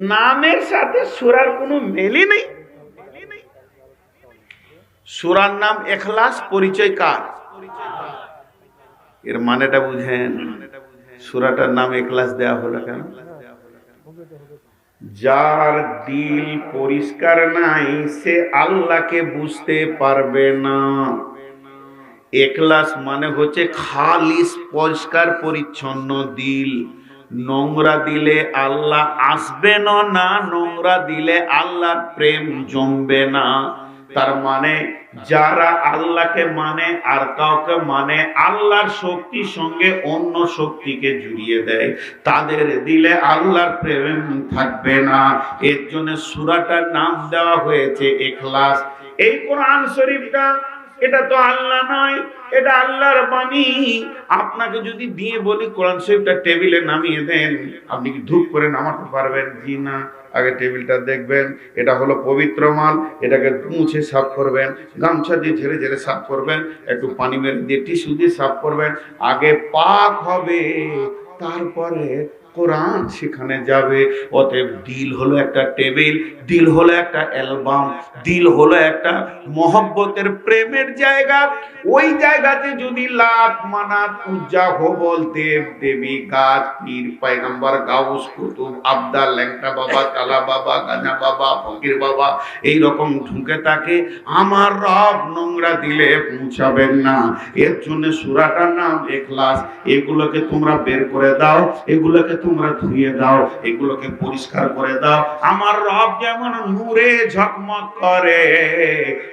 নামের সাথে সুরার কোনো মেলই নেই। সুরার নাম এখলাস, পরিচয় কার? এর মানেটা বুঝেন, সুরাটার নাম এখলাস দেওয়া হলো কেন? যার দিল পরিষ্কার নাই, সে আল্লাহকে বুঝতে পারবে না। একলাস মানে হচ্ছে খালিস, পরিষ্কার, পরিচ্ছন্ন দিল। নোংরা দিলে আল্লাহ আসবে না নোংরা দিলে আল্লাহর প্রেম জমবে না। তার মানে যারা আল্লাহকে মানে আর কাউকে মানে আল্লাহর শক্তির সঙ্গে অন্য শক্তিকে জুড়িয়ে দেয়, তাদের দিলে আল্লাহর প্রেম থাকবে না। এর জন্য সুরাটার নাম দেওয়া হয়েছে এখলাস। এই কোরআন শরীফটা এটা তো আল্লাহ নয়, এটা আল্লাহর বাণী। আপনাকে যদি দিয়ে বলি, কোরআন শরীফটা টেবিলে নামিয়ে দেন, আপনি কি ধূপ করে নামাতে পারবেন? জি না। আগে টেবিলটা দেখবেন, এটা হলো পবিত্র মাল, এটাকে মুছে সাফ করবেন, গামছা দিয়ে ঝেড়ে ঝেড়ে সাফ করবেন, একটু পানি মেরে দিয়ে টিস্যু দিয়ে সাফ করবেন, আগে পাক হবে, তারপরে কোরআন সেখানে যাবে। অতএব দিল হলো একটা টেবিল, দিল হলো একটা অ্যালবাম, দিল হলো একটা মহব্বতের প্রেমের জায়গা। ওই জায়গাতে যদি লাখ মানাত উজ্জা হবল দেব দেবী, গাছ, পীর, পায়গাম্বার, গাউস, কুতুব আবদাল ল্যাংটা বাবা, কালা বাবা, গাজা বাবা, ফকির বাবা, এই রকম ঢুকে থাকে আমার রব নোংরা দিলে পৌঁছাবেন না। এর জন্য সুরাটার নাম এখলাস। এগুলোকে তোমরা বের করে দাও, এগুলোকে তোমরা ধুয়ে দাও, এগুলোকে পরিষ্কার করে দাও। আমার রব যেমন নূরে ঝকমক করে,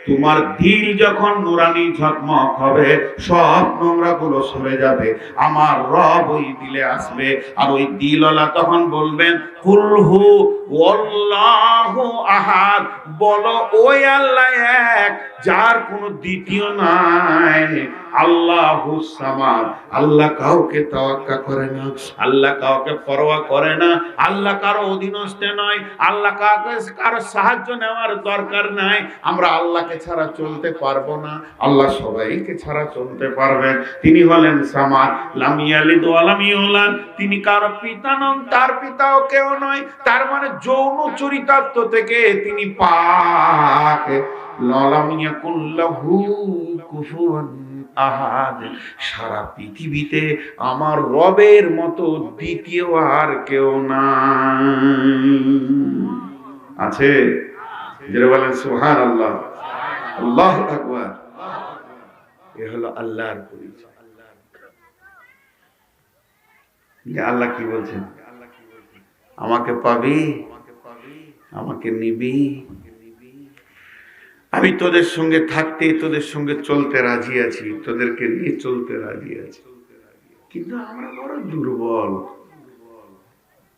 তোমার দিল যখন নুরানি ঝকমক হবে, সব নোংরা গুলো সরে যাবে। আমার রব ওই দিলে আসবে, আর ওই দিলওয়ালা তখন বলবেন কুলহু ওয়াল্লাহু আহাদ। বলো ওই আল্লাহ এক, যার কোনো দ্বিতীয় নাই। আল্লাহু সামাদ। আল্লাহ কাউকে তাওয়াক্কা করে না। আল্লাহ কাউকে পরোয়া করে না। আল্লাহ কারও অধীনস্থে নয়। আল্লাহ কাউকে কারও সাহায্য নেওয়ার দরকার নাই। আমরা আল্লাহকে ছাড়া চলতে পারব না। আল্লাহ সবাইকে ছাড়া চলতে পারবেন। তিনি হলেন সামাদ। লামিয়ালিদ ওয়ালামিউলান তিনি কারও পিতা নন, তার পিতাও কেউ নয়, তার মানে যৌন চরিতার্থ থেকে তিনি পাক। লাম ইয়াকুল লাহু কুফুয়ান আহাদ। সারা পৃথিবীতে আমার রবের মতো দ্বিতীয় আর কেউ নাই। আছে? যেটা বলেন সুহান আল্লাহ আল্লাহ আকবার। এ হলো আল্লাহর পরিচয়। আল্লাহ কি বলছেন? আমাকে পাবি, আমাকে নিবি। আমি তোদের সঙ্গে থাকতে, তোদের সঙ্গে চলতে রাজি আছি, তোদেরকে নিয়ে চলতে রাজি আছি। কিন্তু আমরা বড় দুর্বল।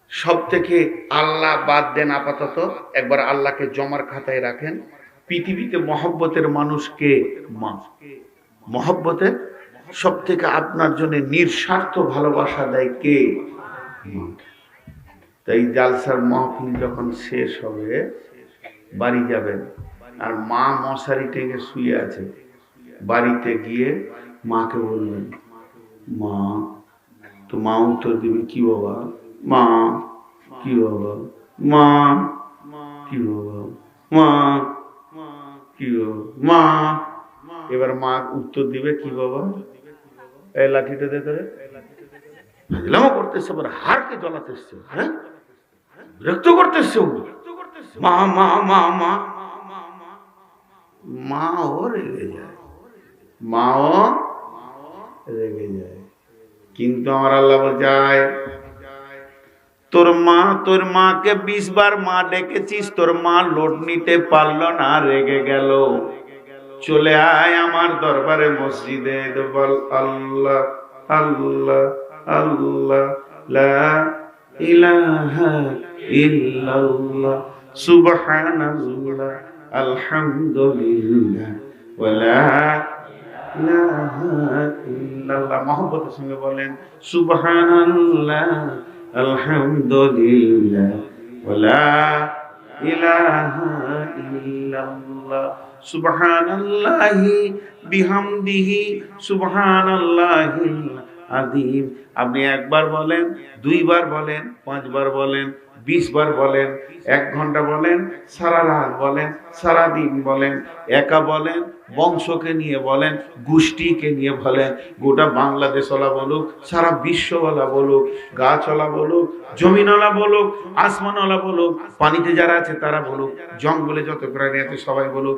সব থেকে আল্লাহ বাদ দেন আপাতত, একবার আল্লাহকে জমার খাতায় রাখেন। পৃথিবীতে মহব্বতের মানুষকে মহব্বতের সব থেকে আপনার জন্য নিঃস্বার্থ ভালোবাসা দেয় কে? মা। তাই জালসার মহফিল যখন শেষ হবে বাড়ি যাবেন আর মা মশারি টেকে শুয়ে আছে বাড়িতে গিয়ে মাকে বলবেন মা তো মা উত্তর দিবে কি বাবা মা কি বাবা মা কি বাবা মা কি মা এবার মা উত্তর দিবে কি বাবা এই লাঠিটা দে ফাজলামো করতেছে আবার হারকে জ্বলাতেছে হ্যাঁ বিরক্ত করতেছে ও। মা মা মা মা মাও রেগে যায়। মাও রেগে যায়। কিন্তু আমার আল্লাহ যায় তোর মা, তোর মাকে বিশ বার মা ডেকেছিস, তোর মা লোড নিতে পারল না, রেগে গেল। চলে আয় আমার দরবারে মসজিদে আল্লাহ আল্লাহ আল্লাহ, লা ইলাহা ইল্লাল্লাহ, সুবহানাল্লাহ, আলহামদুলিল্লাহ, ওয়ালা সঙ্গে বলেন বিহামদিহি আযীম। আপনি একবার বলেন, দুইবার বলেন, পাঁচবার বলেন বিশ বার বলেন এক ঘণ্টা বলেন সারা রাত বলেন সারা দিন বলেন, একা বলেন, বংশকে নিয়ে বলেন, গোষ্ঠীকে নিয়ে বলেন, গোটা বাংলাদেশ বাংলাদেশওয়ালা বলুক, সারা বিশ্বওয়ালা বলুক, গাছওয়ালা বলুক, জমিনওয়ালা বলুক, আসমানওয়ালা বলুক, পানিতে যারা আছে তারা বলুক, জঙ্গলে যত প্রাণী আছে সবাই বলুক,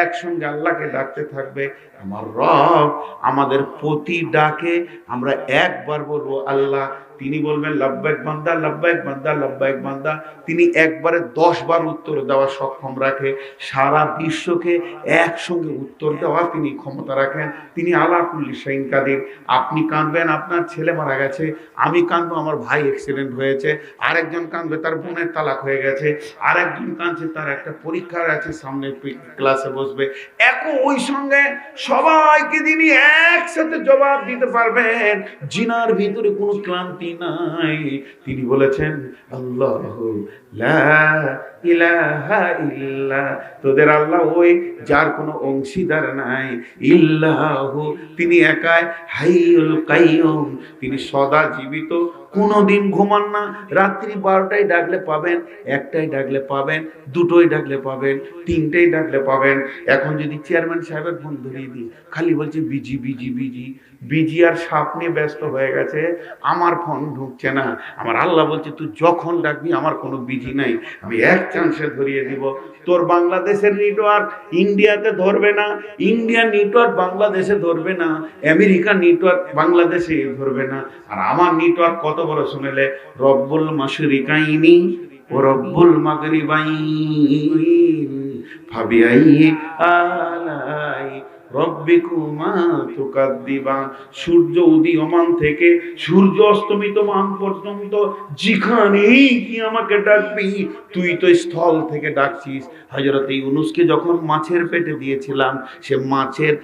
একসঙ্গে আল্লাহকে ডাকতে থাকবে। আমার রব আমাদের প্রতি ডাকে, আমরা একবার বলব, আল্লাহ তিনি বলবেন, লাব্বাইক বান্দা লাব্বাইক বান্দা লাব্বাইক বান্দা। তিনি একবারে দশ বার উত্তর দেওয়া সক্ষম রাখে। সারা বিশ্বকে একসঙ্গে উত্তর দেওয়া তিনি ক্ষমতা রাখেন। তিনি আলাকুল্লি সাইন কাদির। আপনি কাঁদবেন, আপনার ছেলে মারা গেছে, আমি কাঁদবো, আমার ভাই অ্যাক্সিডেন্ট হয়েছে, আরেকজন কাঁদবে, তার বোনের তালাক হয়ে গেছে, আরেকজন কাঁদছে, তার একটা পরীক্ষার আছে, সামনে ক্লাসে বসবে। এক ওই সঙ্গে সবাইকে তিনি একসাথে জবাব দিতে পারবেন। জিনার ভিতরে কোনো ক্লান্তি নাই। তিনি বলেছেন, আল্লাহ ইলাহা ইল্লা তোদের আল্লাহ ওই যার কোনো অংশীদার নাই। ইল্লাহ, তিনি একাই হাইউল কাইয়ুম, তিনি সদা জীবিত কোনোদিন ঘুমান না। রাত্রি বারোটায় ডাকলে পাবেন একটাই ডাকলে পাবেন দুটোই ডাকলে পাবেন তিনটেই ডাকলে পাবেন। এখন যদি চেয়ারম্যান সাহেবের ফোন ধরিয়ে দিই, খালি বলছে, বিজি বিজি বিজি। বিজি আর সাপ নিয়ে ব্যস্ত হয়ে গেছে, আমার ফোন ঢুকছে না। আমার আল্লাহ বলছে, তুই যখন ডাকবি, আমার কোনো বিজি নাই। আমি এক চান্সে ধরিয়ে দিব। তোর বাংলাদেশের নেটওয়ার্ক ইন্ডিয়াতে ধরবে না, ইন্ডিয়া নেটওয়ার্ক বাংলাদেশে ধরবে না আমেরিকার নেটওয়ার্ক বাংলাদেশে ধরবে না। আর আমার নেটওয়ার্ক কত বড় শুনেলে রব্বুল মাসরিকাইনি ও রব্বুল মাগরিবাইন। ফাবিআই আলাই সূর্য উদীয়মান থেকে সূর্য পর্যন্ত যেখানেই কি আমাকে ডাকবি, তুই তো স্থল থেকে ডাকছিস। যখন মাছের পেটে দিয়েছিলাম, সে মাছের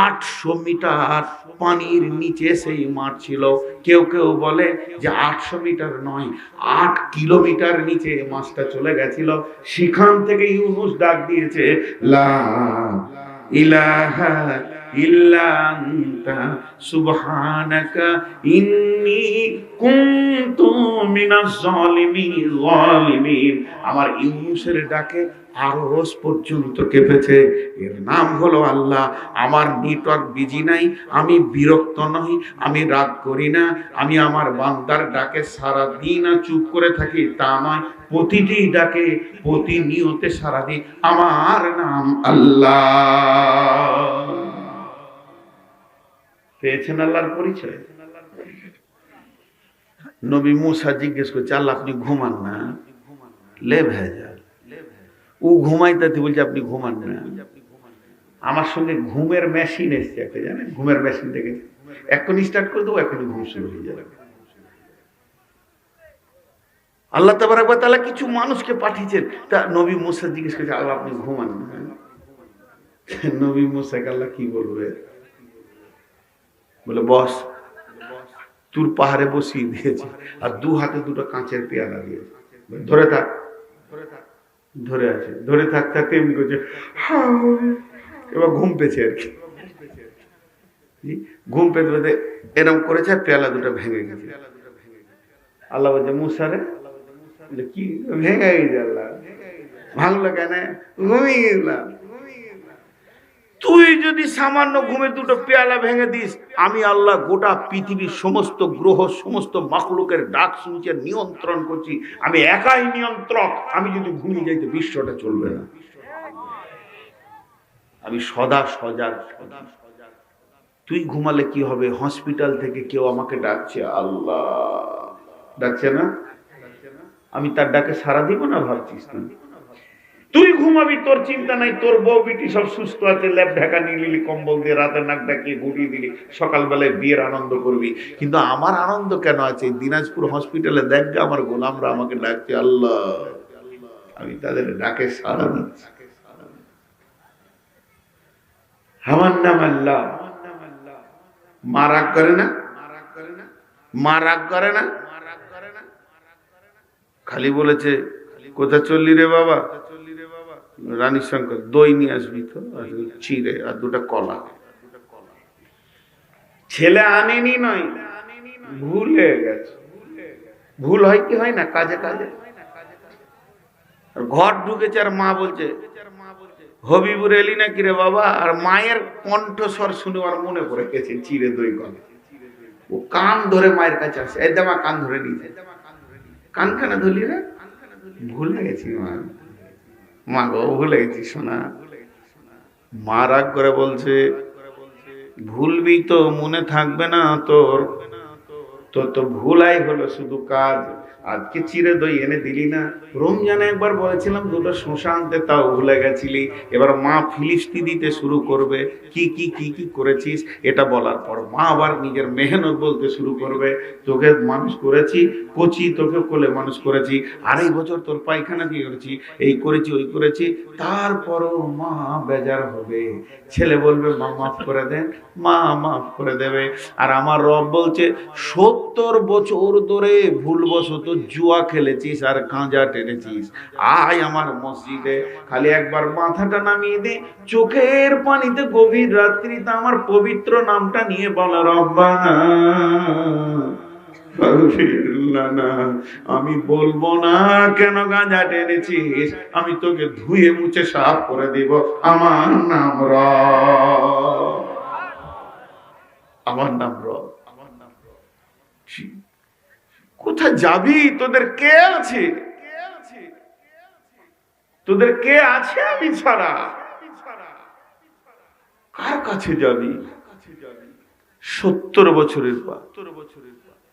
আটশো মিটার পানির নিচে সেই মাঠ ছিল। কেউ কেউ বলে যে আটশো মিটার নয়, আট কিলোমিটার নিচে মাছটা চলে গেছিল। সেখান থেকে ইউনুস ডাক দিয়েছে, লা ইলাহা ইল্লা সুবহানাকা ইন্নী কুনতু মিনাজ জালিমিন জালিমিন আমার ইউনুসের ডাকে আরস পর্যন্ত কেঁপেছে। এর নাম হলো আল্লাহ। আমার নেটওয়ার্ক বিজি নাই, আমি বিরক্ত নই, আমি রাগ করি না, আমি আমার বান্দার ডাকে সারা দিন আর চুপ করে থাকি, তা নয়, প্রতিটি ডাকে প্রতিনিয়তে সারা দিন আমার নাম আল্লাহ। পেয়েছেন আল্লাহর পরিচয়? নবী মুসা জিজ্ঞেস করছে, আল্লাহ আপনি ঘুমান না? লে ভেজা ও ঘুমাইতে বলছে, আপনি ঘুমান না। আমার সঙ্গে ঘুমের মেশিন এসছে একটা, জানেন? ঘুমের মেশিন দেখেছে এক্ষুনি স্টার্ট করে দেবো এখনই ঘুম শুরু হয়ে যাবে। আল্লাহ তাবার তালা কিছু মানুষকে পাঠিয়েছেন। তা নবী মুসা জিজ্ঞেস করছে, আল্লাহ, আপনি ঘুমান না? নবী মুসাকে আল্লাহ কি বলবে? বলে, বস, তুর পাহাড়ে বসিয়ে দিয়েছে, আর দু হাতে দুটো কাঁচের পেয়ালা দিয়েছে। ধরে থাক। ধরে আছে। ধরে থাক থাকতে এমনি করছে। এবার ঘুম পেছে আর কি। ঘুম পেতে পেতে এরম করেছে পেয়ালা দুটো ভেঙে গেছে। আল্লাহ বলছে মুসারে কি? ভেঙে গেছে আল্লাহ ভাঙলো কেন? ঘুমিয়ে গেলাম। তুই যদি সামান্য ঘুমে দুটো পেয়ালা ভেঙে দিস, আমি আল্লাহ গোটা পৃথিবীর সমস্ত গ্রহ, সমস্ত মাকলুকের ডাক শুনছে, নিয়ন্ত্রণ করছি। আমি একাই নিয়ন্ত্রক, আমি যদি ঘুমিয়ে যাইতে বিশ্বটা চলবে না। আমি সদা সজাগ। সদা তুই ঘুমালে কি হবে? হসপিটাল থেকে কেউ আমাকে ডাকছে, আল্লাহ। ডাকছে না? আমি তার ডাকে সারা দিব না ভাবছিস তুই? তুই ঘুমাবি, তোর চিন্তা নাই, তোর বউ বিটি সব সুস্থ আছে ল্যাপ ঢাকা নিয়ে নিলি, কম্বল দিয়ে রাতের নাক ডাকিয়ে ঘুরিয়ে দিলি, সকালবেলায় বিয়ের আনন্দ করবি। কিন্তু আমার আনন্দ কেন আছে? দিনাজপুর হসপিটালে দেখবে আমার গোলামরা আমাকে ডাকছে, আল্লাহ। আমি তাদের ডাকে দিচ্ছি আমার নাম আল্লাহ। মা রাগ করে না? মা রাগ করে না? খালি বলেছে কোথা চললি রে বাবা? রানী শঙ্কর, দই নিয়ে আসবি তো? চিড়ে, আর দুটা কলা। ছেলে আনেনি নয়, ভুলে গেছে। ভুল হয় কি হয় না, কাজে কাজে? ঘর ঢুকেছে আর মা বলছে, হবিবুর এলি নাকি রে বাবা? আর মায়ের কণ্ঠস্বর শুনে আর মনে পড়ে গেছে, চিড়ে দই গলে ও কান ধরে মায়ের কাছে আসে। এই দেমা কান ধরে নিয়েছে কান কেন ধরলি রে? ভুলে গেছি, মা। মা গো, ভুলে গেছি শোনা মা রাগ করে বলছে, ভুলবি তো, মনে থাকবে না তোর। তোর তো ভুলাই হলো শুধু কাজ। আজকে চিড়ে দই এনে দিলি না। রমজানে একবার বলেছিলাম, দুটো শোষা আনতে তাও ভুলে গেছিলি। এবার মা ফিলিস্তি দিতে শুরু করবে। কি কি কি কি করেছিস? এটা বলার পর মা আবার নিজের মেহনত বলতে শুরু করবে। তোকে মানুষ করেছি, কচি তোকে কোলে মানুষ করেছি। আড়াই বছর তোর পায়খানা কি করেছি, এই করেছি, ওই করেছি। তারপরও মা বেজার হবে। ছেলে বলবে, মা মাফ করে দেন, মা মাফ করে দেবে। আর আমার রব বলছে, সত্তর বছর ধরে ভুলবশত জুয়া খেলেছিস আর গাঁজা টেনেছিস। আয় আমার মসজিদে, খালি একবার মাথাটা নামিয়ে দে, চোখের পানিতে গভীর রাত্রিতে আমার পবিত্র নামটা নিয়ে বল, রব্বানা। আমি বলব না কেন গাঁজা টেনেছিস? আমি তোকে ধুয়ে মুছে সাফ করে দিব, আমার নাম র আমার নাম রব। আমার নাম ছি। কোথায় যাবি? তোদের কে আছে? তোদের কে আছে আমি ছাড়া? কার কাছে যাবি? সত্তর বছরের পা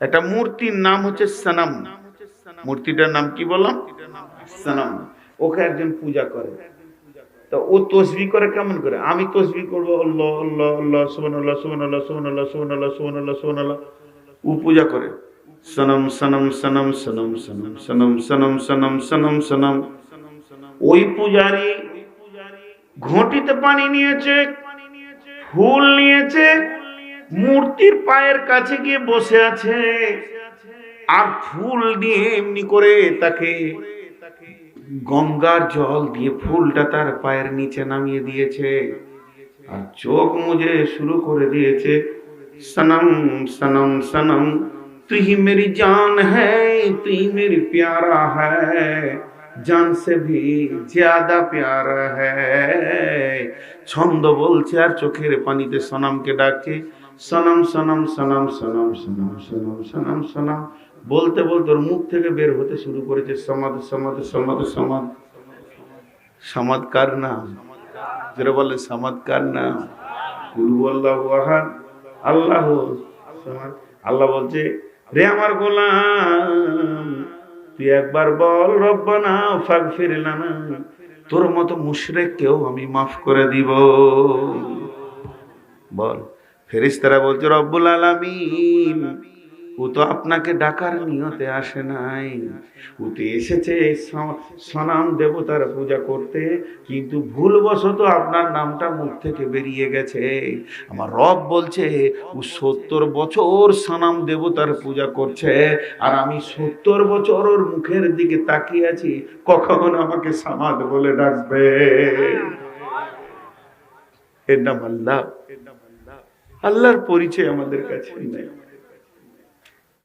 একটা মূর্তির নাম হচ্ছে সানাম। মূর্তিটার নাম কি বললাম? সানাম। ওকে একজন পূজা করে। তা ও তসবি করে কেমন করে? আমি তসবি করব, আল্লাহ আল্লাহ আল্লাহ সুবহান আল্লাহ সুবহান আল্লাহ সুবহান আল্লাহ সুবহান আল্লাহ সুবহান আল্লাহ সুবহান আল্লাহ ও পূজা করে। সনম সনম সনম সনম সনম সনম সনম সনম সনম সনম ওই পূজারি ঘটিতে পানি নিয়েছে ফুল নিয়েছে মূর্তির পায়ের কাছে গিয়ে বসে আছে আর ফুল দিয়ে এমনি করে তাকে গঙ্গার জল দিয়ে ফুলটা তার পায়ের নিচে নামিয়ে দিয়েছে আর চোখ মুজে শুরু করে দিয়েছে সনম সনম সনম तू ही मेरी जान है, तू ही मेरी प्यारा है। জান সে ভি জাদা প্যার ছন্দ বলছে আর চোখের পানিতে সনামকে ডাকছে। সনাম সনাম সনাম সনাম সনাম সনাম সনাম সনাম। বলতে বলতে ওর মুখ থেকে বের হতে শুরু করেছে সমাধ সমাধ সমাধ সমাধ সমাদ কার না যারা বলে, সমাদ কার না গুরু আল্লাহ আল্লাহ আল্লাহ বলছে রে আমার গোলাম, তুই একবার বল রব্বানা না না তোর মতো মুশরে কেউ আমি মাফ করে দিব। বল ফেরিস্তারা বলছে, রব্বুল আলামিন ও তো আপনাকে ডাকার নিয়তে আসে নাই। ও তো এসেছে সনাম দেবতার পূজা করতে, কিন্তু ভুলবশত আপনার নামটা মুখ থেকে বেরিয়ে গেছে। আমার রব বলছে, ও সত্তর বছর সনাম দেবতার পূজা করছে, আর আমি সত্তর বছর ওর মুখের দিকে তাকিয়ে আছি, কখন আমাকে সামাদ বলে ডাকবে? এর নাম আল্লাহ। আল্লাহর পরিচয় আমাদের কাছে নেই।